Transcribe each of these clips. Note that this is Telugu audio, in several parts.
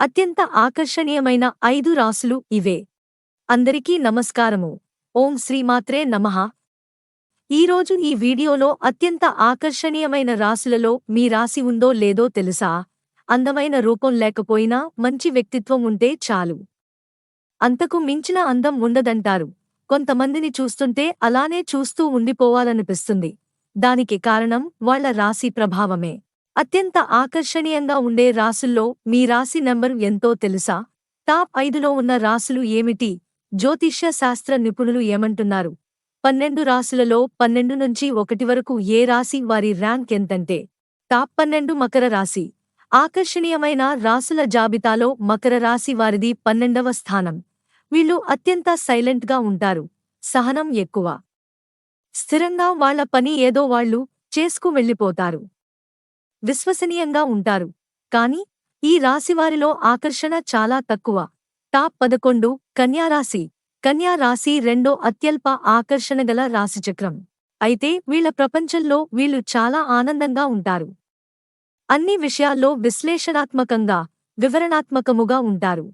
అత్యంత ఆకర్షణీయమైన ఐదు రాసులు ఇవే. అందరికీ నమస్కారము. ఓం శ్రీమాత్రే నమః. ఈరోజు ఈ వీడియోలో అత్యంత ఆకర్షణీయమైన రాసులలో మీ రాశి ఉందో లేదో తెలుసా? అందమైన రూపం లేకపోయినా మంచి వ్యక్తిత్వం ఉంటే చాలు. అంతకు మించిన అందం ఉండదంటారు. కొంతమందిని చూస్తుంటే అలానే చూస్తూ ఉండిపోవాలనిపిస్తుంది. దానికి కారణం వాళ్ళ రాశి ప్రభావమే. అత్యంత ఆకర్షణీయంగా ఉండే రాసుల్లో మీ రాశి నంబర్ ఎంతో తెలుసా? టాప్ ఐదులో ఉన్న రాసులు ఏమిటి? జ్యోతిష్య శాస్త్ర నిపుణులు ఏమంటున్నారు? పన్నెండు రాసులలో పన్నెండు నుంచి ఒకటి వరకు ఏ రాశి వారి ర్యాంక్ ఎంతంటే? టాప్ పన్నెండు మకర రాశి. ఆకర్షణీయమైన రాసుల జాబితాలో మకర రాశి వారిది పన్నెండవ స్థానం. వీళ్ళు అత్యంత సైలెంట్గా ఉంటారు. సహనం ఎక్కువ. స్థిరంగా వాళ్ళ పని ఏదో వాళ్ళు చేసుకు వెళ్ళిపోతారు. విశ్వసనీయంగా ఉంటారు. కాని ఈ రాశివారిలో ఆకర్షణ చాలా తక్కువ. టాప్ పదకొండు కన్యారాశి కన్యారాశి రెండో అత్యల్ప ఆకర్షణగల రాశిచక్రం అయితే వీళ్ళ ప్రపంచంలో వీళ్ళు చాలా ఆనందంగా ఉంటారు. అన్ని విషయాల్లో విశ్లేషణాత్మకంగా వివరణాత్మకముగా ఉంటారు.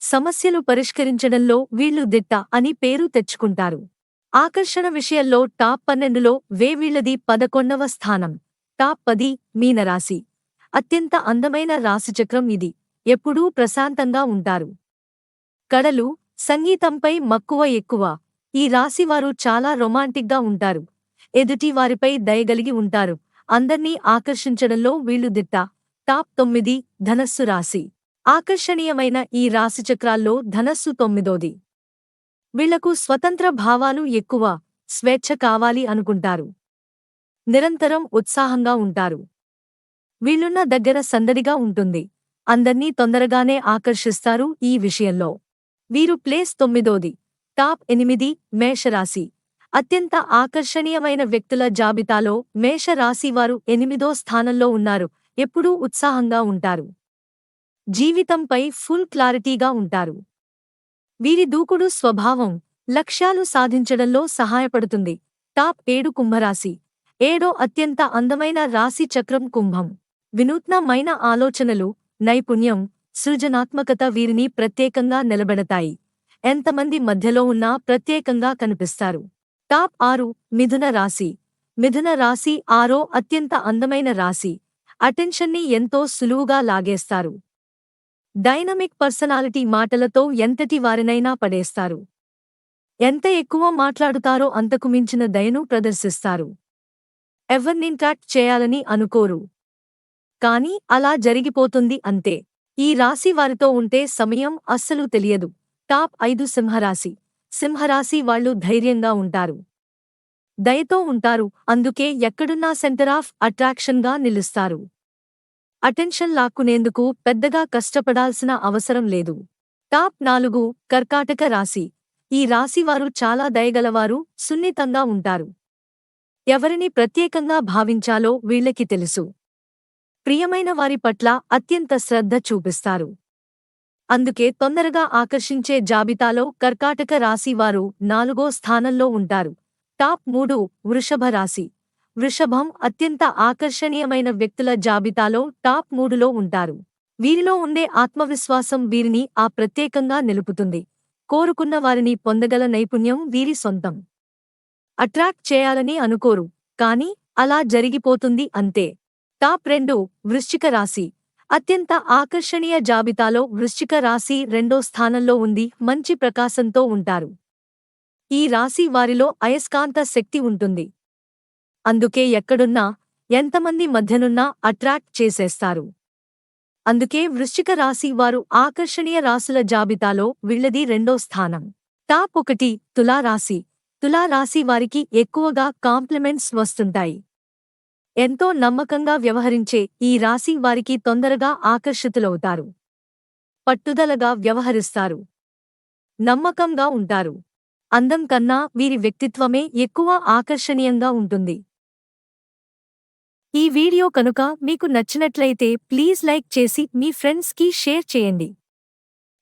సమస్యలు పరిష్కరించడంలో వీళ్ళు దిట్ట అని పేరు తెచ్చుకుంటారు. ఆకర్షణ విషయంలో టాప్ పన్నెండులో వేవీళ్ళది పదకొండవ స్థానం. టాప్ పది మీనరాశి అత్యంత అందమైన రాశిచక్రం ఇది. ఎప్పుడూ ప్రశాంతంగా ఉంటారు. కడలు సంగీతంపై మక్కువ ఎక్కువ. ఈ రాశివారు చాలా రొమాంటిక్గా ఉంటారు. ఎదుటి వారిపై దయగలిగి ఉంటారు. అందర్నీ ఆకర్షించడంలో వీళ్ళు దిట్ట. టాప్ తొమ్మిది ధనస్సు రాశి. ఆకర్షణీయమైన ఈ రాశిచక్రాల్లో ధనస్సు తొమ్మిదోది. వీళ్ళకు స్వతంత్ర భావాలు ఎక్కువ. స్వేచ్ఛ కావాలి అనుకుంటారు. నిరంతరం ఉత్సాహంగా ఉంటారు. వీళ్ళున్న దగ్గర సందడిగా ఉంటుంది. అందర్నీ తొందరగానే ఆకర్షిస్తారు ఈ విషయంలో. వీరు ప్లేస్ తొమ్మిదోది. టాప్ ఎనిమిది మేషరాశి. అత్యంత ఆకర్షణీయమైన వ్యక్తుల జాబితాలో మేషరాశివారు ఎనిమిదో స్థానంలో ఉన్నారు. ఎప్పుడూ ఉత్సాహంగా ఉంటారు. జీవితంపై ఫుల్ క్లారిటీగా ఉంటారు. వీరి దూకుడు స్వభావం లక్ష్యాలు సాధించడంలో సహాయపడుతుంది. టాప్ ఏడు కుంభరాశి. ఏడో అత్యంత అందమైన రాశి చక్రం కుంభం. వినూత్నమైన ఆలోచనలు నైపుణ్యం సృజనాత్మకత వీరిని ప్రత్యేకంగా నిలబెడతాయి. ఎంతమంది మధ్యలో ఉన్నా ప్రత్యేకంగా కనిపిస్తారు. టాప్ ఆరు మిథున రాశి. మిథున రాశి ఆరో అత్యంత అందమైన రాశి. అటెన్షన్ని ఎంతో సులువుగా లాగేస్తారు. డైనమిక్ పర్సనాలిటీ మాటలతో ఎంతటి వారినైనా పడేస్తారు. ఎంత ఎక్కువ మాట్లాడుతారో అంతకు మించిన దయను ప్రదర్శిస్తారు. ఎవర్నింటాక్ట్ చేయాలని అనుకోరు. కాని అలా జరిగిపోతుంది అంతే. ఈ రాశి వారితో ఉంటే సమయం అస్సలు తెలియదు. టాప్ ఐదు సింహరాశి. సింహరాశి వాళ్ళు ధైర్యంగా ఉంటారు. దయతో ఉంటారు. అందుకే ఎక్కడున్నా సెంటర్ ఆఫ్ అట్రాక్షన్గా నిలుస్తారు. అటెన్షన్ లాక్కునేందుకు పెద్దగా కష్టపడాల్సిన అవసరం లేదు. టాప్ నాలుగు కర్కాటక రాశి. ఈ రాశివారు చాలా దయగలవారు సున్నితంగా ఉంటారు. ఎవరిని ప్రత్యేకంగా భావించాలో వీళ్ళకి తెలుసు. ప్రియమైన వారి పట్ల అత్యంత శ్రద్ధ చూపిస్తారు. అందుకే తొందరగా ఆకర్షించే జాబితాలో కర్కాటక రాశివారు నాలుగో స్థానంలో ఉంటారు. టాప్ మూడు వృషభ రాశి. వృషభం అత్యంత ఆకర్షణీయమైన వ్యక్తుల జాబితాలో టాప్ మూడులో ఉంటారు. వీరిలో ఉండే ఆత్మవిశ్వాసం వీరిని ఆ ప్రత్యేకంగా నిలుపుతుంది. కోరుకున్న వారిని పొందగల నైపుణ్యం వీరి సొంతం. అట్రాక్ట్ చేయాలని అనుకోరు కాని అలా జరిగిపోతుంది అంతే. టాప్ రెండు వృశ్చిక రాశి. అత్యంత ఆకర్షణీయ జాబితాలో వృశ్చిక రాశి రెండో స్థానంలో ఉంది మంచి ప్రకాశంతో ఉంటారు. ఈ రాశి వారిలో అయస్కాంత శక్తి ఉంటుంది. అందుకే ఎక్కడున్నా ఎంతమంది మధ్యనున్నా అట్రాక్ట్ చేసేస్తారు. అందుకే వృశ్చిక రాశి వారు ఆకర్షణీయ రాశుల జాబితాలో వీళ్ళది రెండో స్థానం. టాప్ ఒకటి తులారాశి. తులారాశి వారికి ఎక్కువగా కాంప్లిమెంట్స్ వస్తుంటాయి. ఎంతో నమ్మకంగా వ్యవహరించే ఈ రాశి వారికి తొందరగా ఆకర్షితులవుతారు. పట్టుదలగా వ్యవహరిస్తారు. నమ్మకంగా ఉంటారు. అందం కన్నా వీరి వ్యక్తిత్వమే ఎక్కువ ఆకర్షణీయంగా ఉంటుంది. ఈ వీడియో కనుక మీకు నచ్చినట్లయితే ప్లీజ్ లైక్ చేసి మీ ఫ్రెండ్స్కి షేర్ చేయండి.